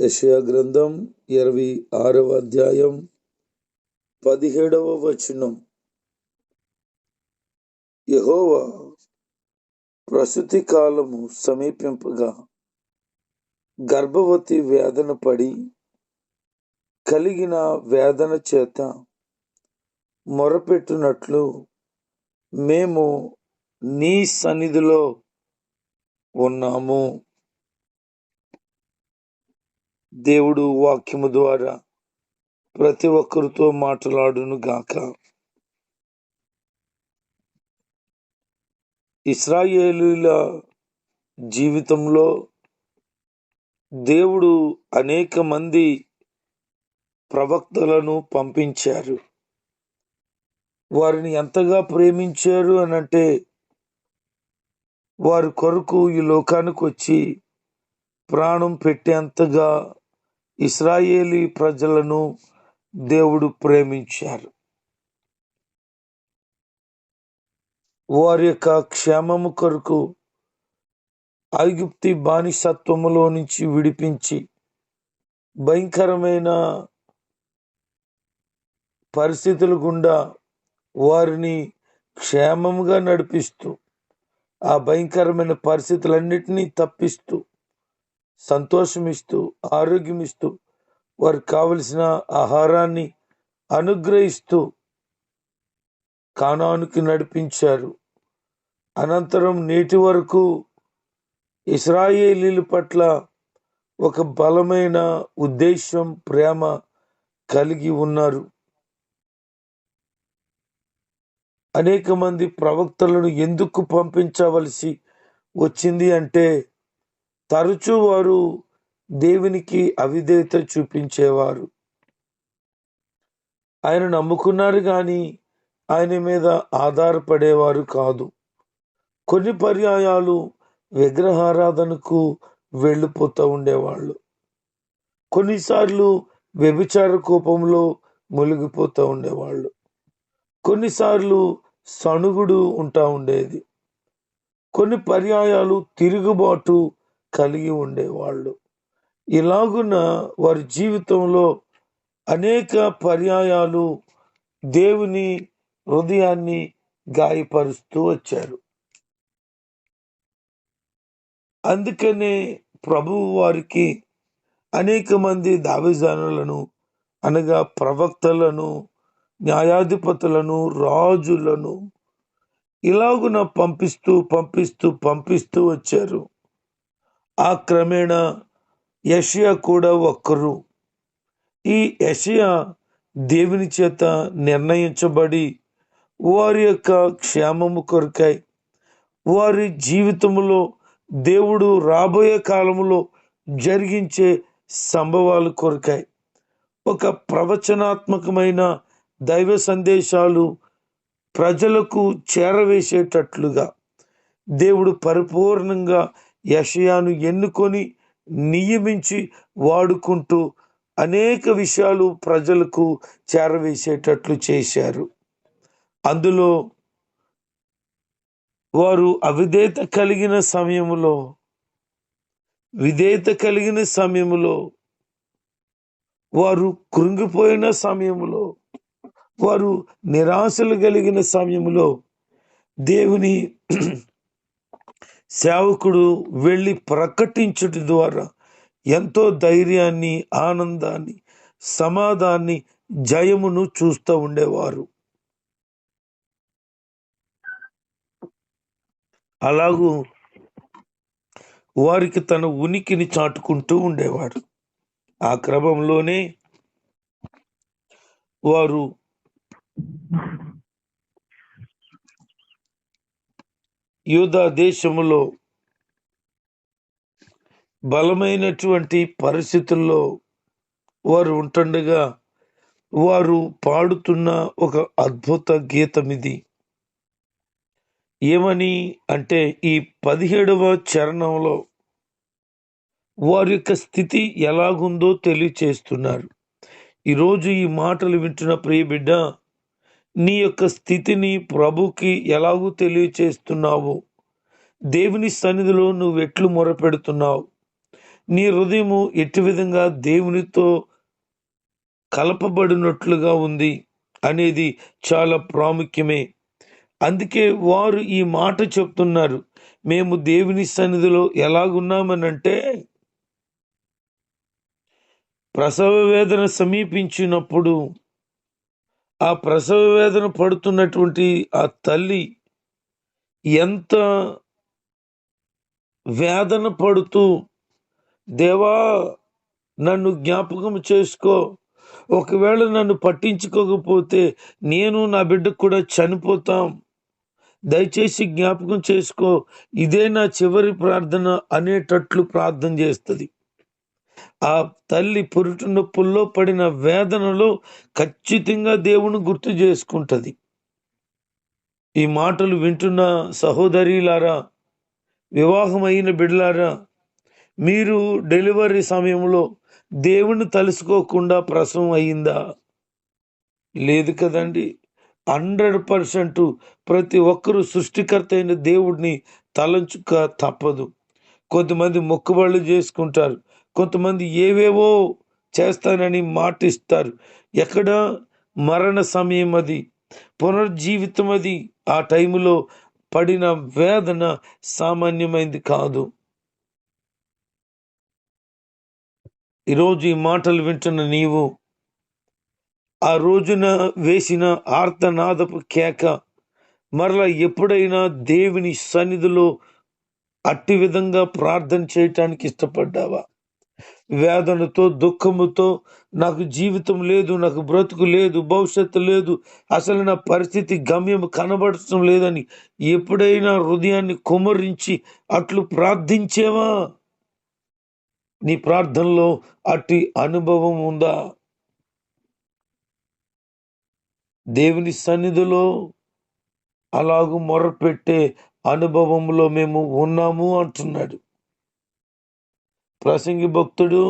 యెషయా గ్రంథం ఇరవై ఆరవ అధ్యాయం పదిహేడవ వచనం. యహోవా ప్రసూతి కాలము సమీపింపగా గర్భవతి వేదన పడి కలిగిన వేదన చేత మొరపెట్టునట్లు మేము నీ సన్నిధిలో ఉన్నాము. దేవుడు వాక్యము ద్వారా ప్రతి ఒక్కరితో మాట్లాడును గాక. ఇస్రాయేలీల జీవితంలో దేవుడు అనేక మంది ప్రవక్తలను పంపించారు. వారిని ఎంతగా ప్రేమించారు అని అంటే వారి కొరకు ఈ లోకానికి వచ్చి ప్రాణం పెట్టేంతగా ఇస్రాయేలీ ప్రజలను దేవుడు ప్రేమించారు. వారి యొక్క క్షేమము కొరకు ఐగుప్తి బానిసత్వములో నుంచి విడిపించి భయంకరమైన పరిస్థితుల గుండా వారిని క్షేమముగా నడిపిస్తూ ఆ భయంకరమైన పరిస్థితులన్నిటినీ తప్పిస్తూ సంతోషమిస్తూ ఆరోగ్యమిస్తూ వారికి కావలసిన ఆహారాన్ని అనుగ్రహిస్తూ కానానికి నడిపించారు. అనంతరం నేటి వరకు ఇస్రాయేలీల పట్ల ఒక బలమైన ఉద్దేశం ప్రేమ కలిగి ఉన్నారు. అనేక మంది ప్రవక్తలను ఎందుకు పంపించవలసి వచ్చింది అంటే తరచూ వారు దేవునికి అవిధేయత చూపించేవారు. ఆయన నమ్ముకున్నారు కానీ ఆయన మీద ఆధారపడేవారు కాదు. కొన్ని పర్యాయాలు విగ్రహారాధనకు వెళ్ళిపోతూ ఉండేవాళ్ళు. కొన్నిసార్లు వ్యభిచార కోపంలో మునిగిపోతూ ఉండేవాళ్ళు. కొన్నిసార్లు సణుగుడు ఉంటా ఉండేది. కొన్ని పర్యాయాలు తిరుగుబాటు కలిగి ఉండేవాళ్ళు. ఇలాగున వారి జీవితంలో అనేక పర్యాయాలు దేవుని హృదయాన్ని గాయపరుస్తూ వచ్చారు. అందుకనే ప్రభువు వారికి అనేక మంది దావిజానులను అనగా ప్రవక్తలను న్యాయాధిపతులను రాజులను ఇలాగున పంపిస్తూ పంపిస్తూ పంపిస్తూ వచ్చారు. ఆ క్రమేణా యషియా కూడా ఒక్కరు. ఈ యషియా దేవుని చేత నిర్ణయించబడి వారి యొక్క క్షేమము కొరకాయి వారి జీవితంలో దేవుడు రాబోయే కాలంలో జరిగించే సంభవాలు కొరకాయి ఒక ప్రవచనాత్మకమైన దైవ సందేశాలు ప్రజలకు చేరవేసేటట్లుగా దేవుడు పరిపూర్ణంగా యషయాను ఎన్నుకొని నియమించి వాడుకుంటూ అనేక విషయాలు ప్రజలకు చేరవేసేటట్లు చేశారు. అందులో వారు అవిధేత కలిగిన సమయంలో విధేయత కలిగిన సమయంలో వారు కృంగిపోయిన సమయంలో వారు నిరాశలు కలిగిన సమయంలో దేవుని సేవకుడు వెళ్ళి ప్రకటించుట ద్వారా ఎంతో ధైర్యాన్ని ఆనందాన్ని సమాధాన్ని జయమును చూస్తూ ఉండేవారు. అలాగూ వారికి తన ఉనికిని చాటుకుంటూ ఉండేవాడు. ఆ క్రమంలోనే వారు యూదా దేశములో బలమైనటువంటి పరిస్థితుల్లో వారు ఉంటుండగా వారు పాడుతున్న ఒక అద్భుత గీతం ఇది ఏమని అంటే ఈ పదిహేడవ చరణంలో వారి యొక్క స్థితి ఎలాగుందో తెలియచేస్తున్నారు. ఈరోజు ఈ మాటలు వింటున్న ప్రియబిడ్డ నీ యొక్క స్థితిని ప్రభుకి ఎలాగూ తెలియచేస్తున్నావు? దేవుని సన్నిధిలో నువ్వు ఎట్లు మొరపెడుతున్నావు? నీ హృదయము ఎట్టి విధంగా దేవునితో కలపబడినట్లుగా ఉంది అనేది చాలా ప్రాముఖ్యమే. అందుకే వారు ఈ మాట చెప్తున్నారు మేము దేవుని సన్నిధిలో ఎలాగున్నామనంటే ప్రసవ వేదన సమీపించినప్పుడు ఆ ప్రసవ వేదన పడుతున్నటువంటి ఆ తల్లి ఎంత వేదన పడుతూ దేవా నన్ను జ్ఞాపకం చేసుకో. ఒకవేళ నన్ను పట్టించుకోకపోతే నేను నా బిడ్డకు కూడా చనిపోతాం. దయచేసి జ్ఞాపకం చేసుకో. ఇదే నా చివరి ప్రార్థన అనేటట్లు ప్రార్థన చేస్తుంది. ఆ తల్లి పురుటు నొప్పుల్లో పడిన వేదనలో ఖచ్చితంగా దేవుని గుర్తు చేసుకుంటుంది. ఈ మాటలు వింటున్న సహోదరిలారా వివాహమైన బిడ్డలారా మీరు డెలివరీ సమయంలో దేవుని తలుసుకోకుండా ప్రసవం అయిందా? లేదు కదండి. హండ్రెడ్ పర్సెంట్ ప్రతి ఒక్కరూ సృష్టికర్త అయిన దేవుడిని తలంచుక తప్పదు. కొంతమంది మొక్కుబళ్ళు చేసుకుంటారు. కొంతమంది ఏవేవో చేస్తానని మాటిస్తారు. ఎక్కడ మరణ సమయం అది పునర్జీవితం అది ఆ టైములో పడిన వేదన సామాన్యమైంది కాదు. ఈరోజు ఈ మాటలు వింటున్న నీవు ఆ రోజున వేసిన ఆర్తనాదపు కేక మరలా ఎప్పుడైనా దేవుని సన్నిధిలో అట్టి విధంగా ప్రార్థన చేయటానికి ఇష్టపడ్డావా? వేదనతో దుఃఖముతో నాకు జీవితం లేదు నాకు బ్రతుకు లేదు భవిష్యత్తు లేదు అసలు నా పరిస్థితి గమ్యం కనబడటం లేదని ఎప్పుడైనా హృదయాన్ని కుమరించి అట్లు ప్రార్థించేవా? నీ ప్రార్థనలో అట్టి అనుభవం ఉందా? దేవుని సన్నిధిలో అలాగూ మొరపెట్టే అనుభవంలో మేము ఉన్నాము అంటున్నాడు. ప్రసంగి భక్తుడు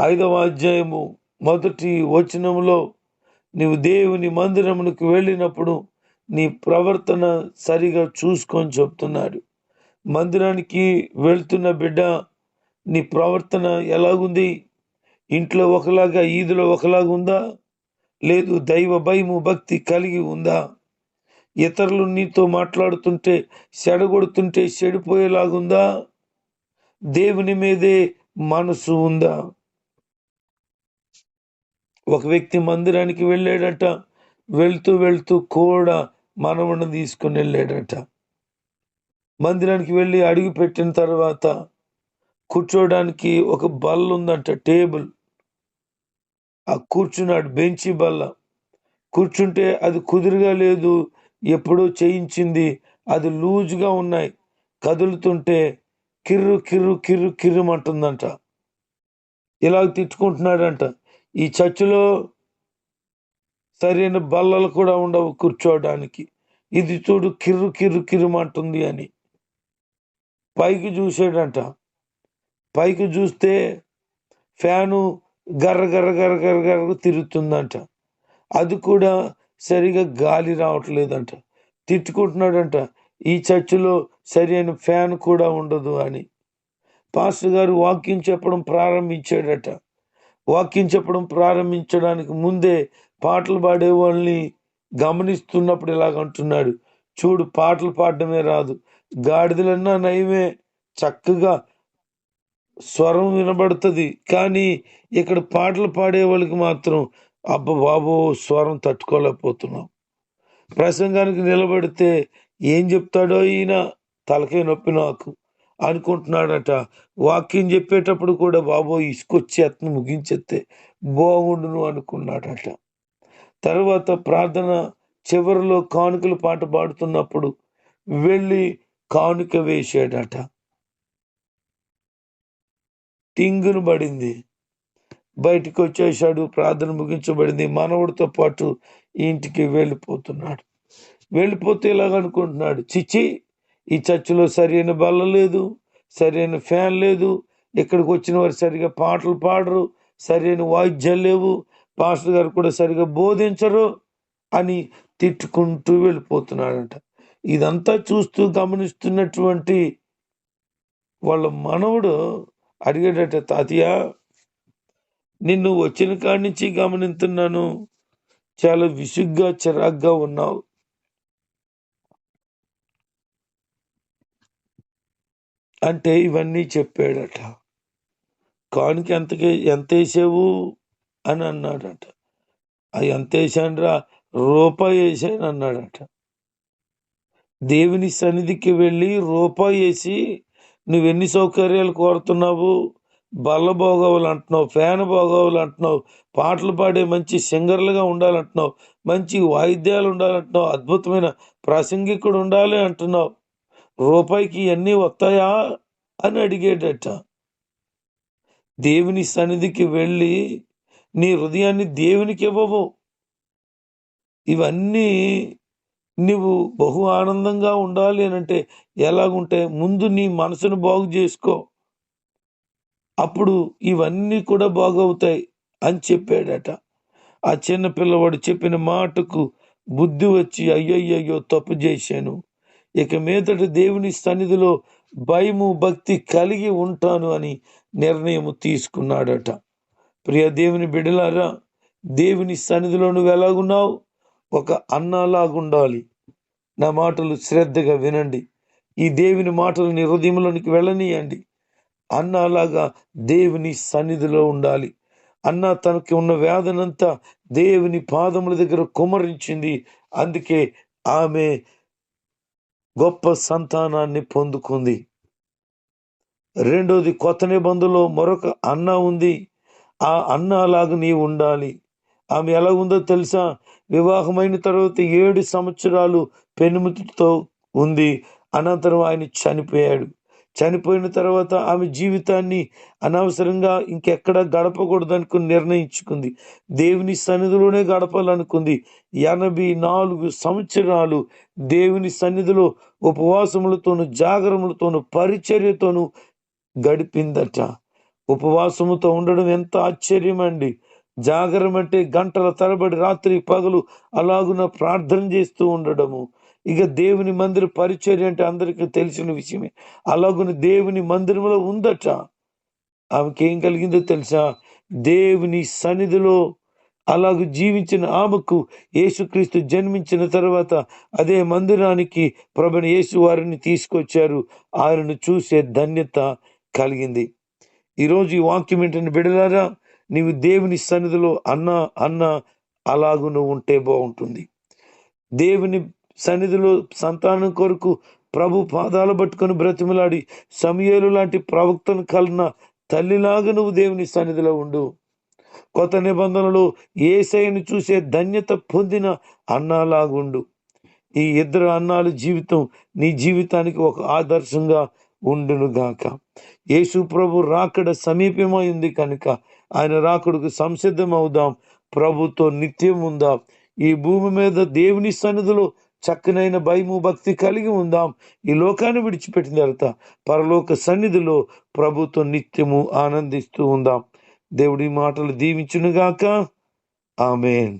ఐదవ అధ్యాయము మొదటి వచనంలో నీవు దేవుని మందిరమునకు వెళ్ళినప్పుడు నీ ప్రవర్తన సరిగా చూసుకొని చెప్తున్నాడు. మందిరానికి వెళ్తున్న బిడ్డ నీ ప్రవర్తన ఎలాగుంది? ఇంట్లో ఒకలాగా ఈదులో ఒకలాగా ఉందా? లేదు దైవ భయము భక్తి కలిగి ఉందా? ఇతరులు నీతో మాట్లాడుతుంటే చెడగొడుతుంటే చెడిపోయేలాగుందా? దేవుని మీదే మనసు ఉందా? ఒక వ్యక్తి మందిరానికి వెళ్ళాడట వెళ్తూ వెళ్తూ కూడా మనవణ్ణి తీసుకుని వెళ్ళాడట. మందిరానికి వెళ్ళి అడుగు పెట్టిన తర్వాత కూర్చోడానికి ఒక బల్ల ఉందంట టేబుల్. ఆ కూర్చున్నాడు బెంచి బల్ల. కూర్చుంటే అది కుదురుగా లేదు ఎప్పుడో చేయించింది అది లూజుగా ఉన్నాయి. కదులుతుంటే కిర్రు కిర్రు కిర్రు కిర్రుమంటుందంట. ఇలా తిట్టుకుంటున్నాడంట. ఈ చర్చిలో సరైన బల్లలు కూడా ఉండవు కూర్చోవడానికి. ఇది చూడు కిర్రు కిర్రు కిర్రుమంటుంది అని. పైకి చూసాడంట పైకి చూస్తే ఫ్యాను గర్ర గర్ర గర్ర గర్ర గర్ర తిరుగుతుందంట. అది కూడా సరిగా గాలి రావట్లేదంట. తిట్టుకుంటున్నాడంట. ఈ చర్చిలో సరైన ఫ్యాన్ కూడా ఉండదు అని. పాస్టర్ గారు వాకింగ్ చెప్పడం ప్రారంభించాడట. వాకింగ్ చెప్పడం ప్రారంభించడానికి ముందే పాటలు పాడే వాళ్ళని గమనిస్తున్నప్పుడు ఇలాగ అంటున్నాడు. చూడు పాటలు పాడడమే రాదు. గాడిదలన్నా నయమే. చక్కగా స్వరం వినబడుతుంది. కానీ ఇక్కడ పాటలు పాడే వాళ్ళకి మాత్రం అబ్బ బాబో స్వరం తట్టుకోలేకపోతున్నాం. ప్రసంగానికి నిలబడితే ఏం చెప్తాడో ఈయన తలకే నొప్పి నాకు అనుకుంటున్నాడట. వాక్యం చెప్పేటప్పుడు కూడా బాబో ఇసుకొచ్చి అతను ముగించేస్తే బాగుండును అనుకున్నాడట. తర్వాత ప్రార్థన చివరిలో కానుకలు పాట పాడుతున్నప్పుడు వెళ్ళి కానుక వేసాడట టింగును పడింది. బయటికి వచ్చేసాడు ప్రార్థన ముగించబడింది. మనవుడితో పాటు ఇంటికి వెళ్ళిపోతున్నాడు. వెళ్ళిపోతే ఇలాగ అనుకుంటున్నాడు. చిచ్చి ఈ చర్చిలో సరైన బల్ల లేదు సరైన ఫ్యాన్ లేదు ఇక్కడికి వచ్చిన వారు సరిగా పాటలు పాడరు సరైన వాయిద్యాలు లేవు పాస్టర్ గారు కూడా సరిగా బోధించరు అని తిట్టుకుంటూ వెళ్ళిపోతున్నాడంట. ఇదంతా చూస్తూ గమనిస్తున్నటువంటి వాళ్ళ మనవడు అడిగాడట తాతయ్య నిన్ను వచ్చిన కాడి నుంచి గమనిస్తున్నాను చాలా విసుగ్గా చిరాగ్గా ఉన్నావు. అంటే ఇవన్నీ చెప్పాడట. కానుక ఎంతకే ఎంత వేసావు అని అన్నాడట. ఎంత వేసానరా రూపాయి వేసాను అన్నాడట. దేవుని సన్నిధికి వెళ్ళి రూపాయి వేసి నువ్వెన్ని సౌకర్యాలు కోరుతున్నావు? బల్ల భోగవులు అంటున్నావు ఫ్యాన్ భోగవులు అంటున్నావు పాటలు పాడే మంచి సింగర్లుగా ఉండాలంటున్నావు మంచి వాయిద్యాలు ఉండాలంటున్నావు అద్భుతమైన ప్రసంగికుడు ఉండాలి అంటున్నావు. రూపాయికి ఇవన్నీ వస్తాయా అని అడిగేటట దేవుని సన్నిధికి వెళ్ళి నీ హృదయాన్ని దేవునికి ఇవ్వవు. ఇవన్నీ నువ్వు బహు ఆనందంగా ఉండాలి అని అంటే ఎలాగుంటే ముందు నీ మనసును బాగు చేసుకో. అప్పుడు ఇవన్నీ కూడా బాగవుతాయి అని చెప్పాడట. ఆ చిన్న పిల్లవాడు చెప్పిన మాటకు బుద్ధి వచ్చి అయ్యయ్యయ్యో తప్పు చేశాను. ఇక మీదట దేవుని సన్నిధిలో భయము భక్తి కలిగి ఉంటాను అని నిర్ణయం తీసుకున్నాడట. ప్రియ దేవుని బిడలారా దేవుని సన్నిధిలో నువ్వు ఎలాగున్నావు? ఒక అన్నలాగుండాలి. నా మాటలు శ్రద్ధగా వినండి. ఈ దేవుని మాటలు నీ హృదయంలోనికి వెళ్ళనీయండి. అన్నలాగా దేవుని సన్నిధిలో ఉండాలి. అన్న తనకి ఉన్న వేదనంతా దేవుని పాదముల దగ్గర కుమరించింది. అందుకే ఆమె గొప్ప సంతానాన్ని పొందుకుంది. రెండోది కొత్త నిబంధనలో మరొక అన్న ఉంది. ఆ అన్న అలాగ నీ ఉండాలి. ఆమె ఎలా ఉందో తెలుసా? వివాహమైన తర్వాత ఏడు సంవత్సరాలు పెనుముతో ఉంది. అనంతరం ఆయన చనిపోయాడు. చనిపోయిన తర్వాత ఆమె జీవితాన్ని అనవసరంగా ఇంకెక్కడ గడపకూడదనుకుని నిర్ణయించుకుంది. దేవుని సన్నిధిలోనే గడపాలనుకుంది. ఎనభై నాలుగు సంవత్సరాలు దేవుని సన్నిధిలో ఉపవాసములతోను జాగరములతోను పరిచర్యతోను గడిపిందట. ఉపవాసముతో ఉండడం ఎంత ఆశ్చర్యం అండి జాగరం అంటే గంటల తరబడి రాత్రి పగలు అలాగున ప్రార్థన చేస్తూ ఉండడము. ఇక దేవుని మందిర పరిచర్య అంటే అందరికీ తెలిసిన విషయమే. అలాగుని దేవుని మందిరంలో ఉందట. ఆమెకి ఏం కలిగిందో తెలుసా? దేవుని సన్నిధిలో అలాగ జీవించిన ఆమెకు యేసుక్రీస్తు జన్మించిన తర్వాత అదే మందిరానికి ప్రభుని యేసు వారిని తీసుకొచ్చారు. ఆయనను చూసే ధన్యత కలిగింది. ఈరోజు ఈ వాక్యం ఏంటంటే బిడలారా నీవు దేవుని సన్నిధిలో అన్న అన్న అలాగును నువ్వు ఉంటే బాగుంటుంది. దేవుని సన్నిధిలో సంతానం కొరకు ప్రభు పాదాలు పట్టుకొని బ్రతిమలాడి సమయలు లాంటి ప్రవక్తను కలిన తల్లిలాగా నువ్వు దేవుని సన్నిధిలో ఉండు. కొత్త నిబంధనలో ఏసైను చూసే ధన్యత పొందిన అన్నాలాగుండు ఈ ఇద్దరు అన్నాల జీవితం నీ జీవితానికి ఒక ఆదర్శంగా ఉండునుగాక యేసు ప్రభు రాకడ సమీపమై ఉంది కనుక ఆయన రాకడకు సంసిద్ధం అవుదాం ప్రభుతో నిత్యం ఉందాం ఈ భూమి మీద దేవుని సన్నిధిలో చక్కనైన భయము భక్తి కలిగి ఉందాం. ఈ లోకాన్ని విడిచిపెట్టిన తర్వాత పరలోక సన్నిధిలో ప్రభుతో నిత్యము ఆనందిస్తూ ఉందాం. దేవుడి మాటలు దీవించునుగాక. ఆమెన్.